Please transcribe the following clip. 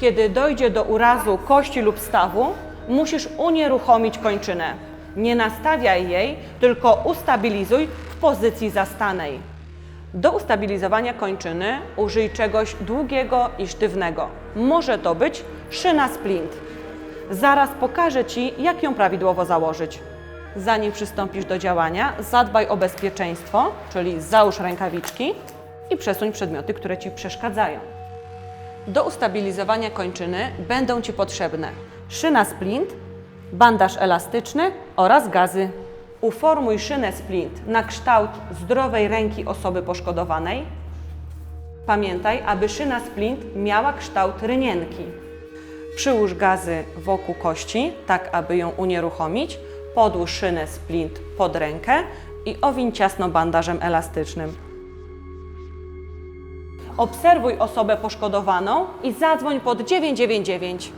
Kiedy dojdzie do urazu kości lub stawu, musisz unieruchomić kończynę. Nie nastawiaj jej, tylko ustabilizuj w pozycji zastanej. Do ustabilizowania kończyny użyj czegoś długiego i sztywnego. Może to być szyna splint. Zaraz pokażę Ci, jak ją prawidłowo założyć. Zanim przystąpisz do działania, zadbaj o bezpieczeństwo, czyli załóż rękawiczki i przesuń przedmioty, które Ci przeszkadzają. Do ustabilizowania kończyny będą Ci potrzebne szyna splint, bandaż elastyczny oraz gazy. Uformuj szynę splint na kształt zdrowej ręki osoby poszkodowanej. Pamiętaj, aby szyna splint miała kształt rynienki. Przyłóż gazy wokół kości, tak aby ją unieruchomić. Podłóż szynę splint pod rękę i owiń ciasno bandażem elastycznym. Obserwuj osobę poszkodowaną i zadzwoń pod 999.